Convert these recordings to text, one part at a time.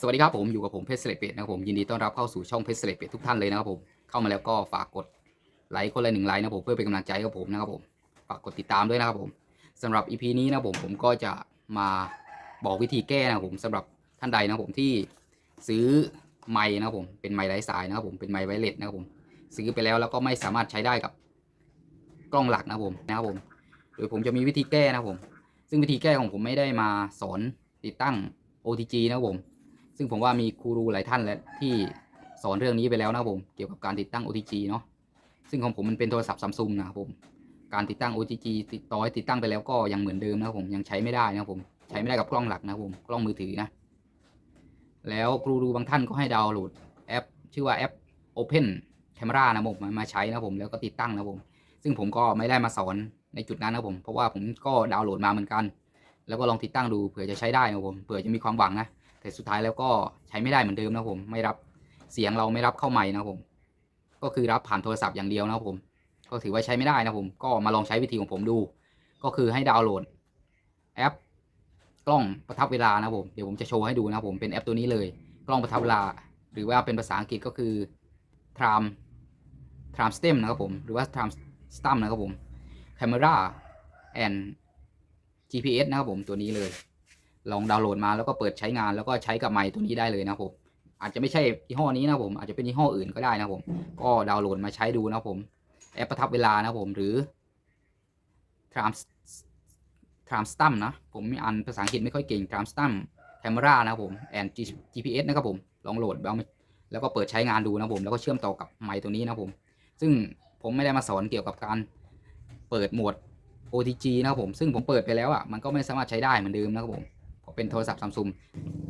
สวัสดีครับผมอยู่กับผมเพชรเสลเป็ดนะครับผมยินดีต้อนรับเข้าสู่ช่องเพชรเสลเป็ดทุกท่านเลยนะครับผมเข้ามาแล้วก็ฝากกดไลค์คนละหนึ่งไลค์นะครับผมเพื่อเป็นกำลังใจกับผมนะครับผมฝากกดติดตามด้วยนะครับผมสำหรับ EP นี้นะครับผมผมก็จะมาบอกวิธีแก้นะครับผมสำหรับท่านใดนะครับผมที่ซื้อไม้นะครับผมเป็นไม้ไร้สายนะครับผมเป็นไม้ไวเลสนะครับผมซื้อไปแล้วแล้วก็ไม่สามารถใช้ได้กับกล้องหลักนะครับผมนะครับผมโดยผมจะมีวิธีแก้นะครับผม ซึ่งวิธีแก้ของผมไม่ได้มาสอนติดตั้ง OTG นะครับผม ซึ่งผมว่ามีครูรูหลายท่านแล้วที่สอนเรื่องนี้ไปแล้วนะครับผม เกี่ยวกับการติดตั้ง OTG เนาะ ซึ่งของผมมันเป็นโทรศัพท์ซัมซุงนะครับผม การติดตั้ง OTG ติดต่อให้ติดตั้งไปแล้วก็ยังเหมือนเดิมนะครับผม ยังใช้ไม่ได้นะครับผม ใช้ไม่ได้กับกล้องหลักนะครับผม กล้องมือถือนะ แล้วครูรูบางท่านก็ให้ดาวน์โหลดแอป ชื่อว่าแอป Open Camera นะผม มามาใช้นะผม แล้วก็ติดตั้งนะผม ซึ่งผมก็ไม่ได้มาสอนในจุดนั้นนะผม เพราะว่าผมก็ดาวน์โหลดมาเหมือนกัน แล้วก็ลองติดตั้งดูเผื่อจะใช้ได้นะผม เผื่อจะมีความหวังนะ แต่สุดท้ายแล้วก็ใช้ไม่ได้เหมือนเดิมนะครับผมไม่รับเสียงเราไม่รับเข้าไมค์นะครับผม ก็คือรับผ่านโทรศัพท์อย่างเดียวนะครับผม ก็ถือว่าใช้ไม่ได้นะครับผม ก็มาลองใช้วิธีของผมดู ก็คือให้ดาวน์โหลดแอป กล้องประทับเวลานะครับผมเดี๋ยวผมจะโชว์ให้ดูนะครับผมเป็นแอปตัวนี้เลย กล้องประทับเวลา หรือว่าเป็นภาษาอังกฤษก็คือ tram tram stem นะครับผมหรือว่า tram stem นะครับผม camera and GPS นะครับผมตัวนี้เลย ลองดาวน์โหลดมาแล้วก็เปิดใช้งานแล้วก็ใช้กับไมค์ตัวนี้ได้เลยนะครับผม อาจจะไม่ใช่ยี่ห้อนี้นะครับผม อาจจะเป็นยี่ห้ออื่นก็ได้นะครับผม ก็ดาวน์โหลดมาใช้ดูนะครับผม แอปประทับเวลานะครับผมหรือ tram tram stum นะ ผมอ่านภาษาอังกฤษไม่ค่อยเก่ง tram stum camera นะครับผม and GPS นะครับผม ลองโหลดแล้วแล้วก็เปิดใช้งานดูนะครับผม แล้วก็เชื่อมต่อกับไมค์ตัวนี้นะครับผม ซึ่งผมไม่ได้มาสอนเกี่ยวกับการเปิดโหมด OTG นะครับผม ซึ่งผมเปิดไปแล้วอะ มันก็ไม่สามารถใช้ได้เหมือนเดิมนะครับผม เป็นโทรศัพท์ซัมซุง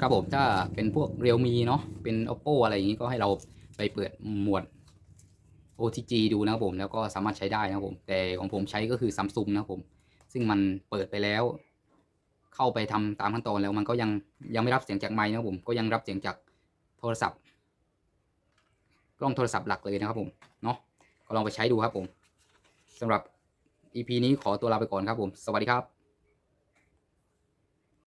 ครับผมถ้าเป็นพวกเรียวมีเนาะเป็น oppo อะไรอย่างนี้ก็ให้เราไปเปิดหมวด OTG ดูนะครับผมแล้วก็สามารถใช้ได้นะครับผม แต่ของผมใช้ก็คือซัมซุงนะครับผม ซึ่งมันเปิดไปแล้ว เข้าไปทำตามขั้นตอนแล้วมันก็ยังยังไม่รับเสียงจากไมค์นะครับผมก็ยังรับเสียงจากโทรศัพท์ กล้องโทรศัพท์หลักเลยนะครับผมเนาะก็ลองไปใช้ดูครับผมสำหรับ EP นี้ขอตัวลาไปก่อนครับผม สวัสดีครับ